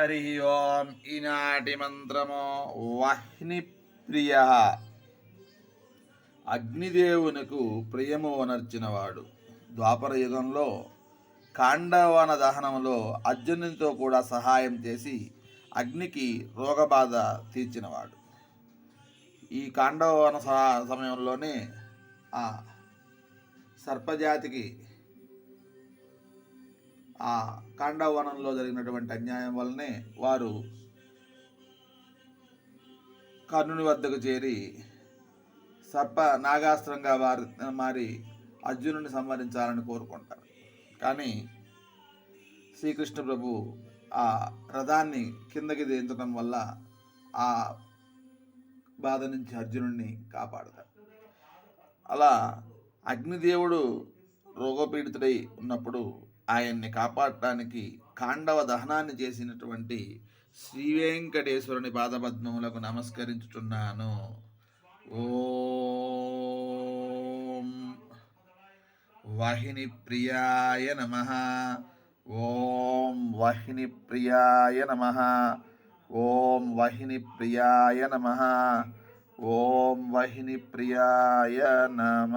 హరి ఓం ఈనాటి మంత్రము వాహిని ప్రియ అగ్నిదేవునకు ప్రియము వనర్చినవాడు ద్వాపర యుగంలో కాండవన దహనంలో అర్జునునితో కూడా సహాయం చేసి అగ్నికి రోగబాధ తీర్చినవాడు. ఈ కాండవన సమయంలోనే ఆ సర్పజాతికి ఆ కాండవనంలో జరిగినటువంటి అన్యాయం వల్లనే వారు కర్ణుని వద్దకు చేరి సర్ప నాగాస్త్రంగా వారి మారి అర్జునుని సంహరించాలని కోరుకుంటారు. కానీ శ్రీకృష్ణ ప్రభు ఆ రథాన్ని కిందకి దించడం వల్ల ఆ బాధ నుంచి అర్జునుడిని కాపాడతాడు. అలా అగ్నిదేవుడు రోగపీడితుడై ఉన్నప్పుడు ఆయన్ని కాపాడటానికి కాండవ దహనాన్ని చేసినటువంటి శ్రీ వెంకటేశ్వరుని పాదపద్మములకు నమస్కరించుచున్నాను. ఓం వాహిని ప్రియాయ నమ. ఓం వాహిని ప్రియాయ నమ. ఓం వాహిని ప్రియాయ నమ. ఓం వాహిని ప్రియాయ నమ.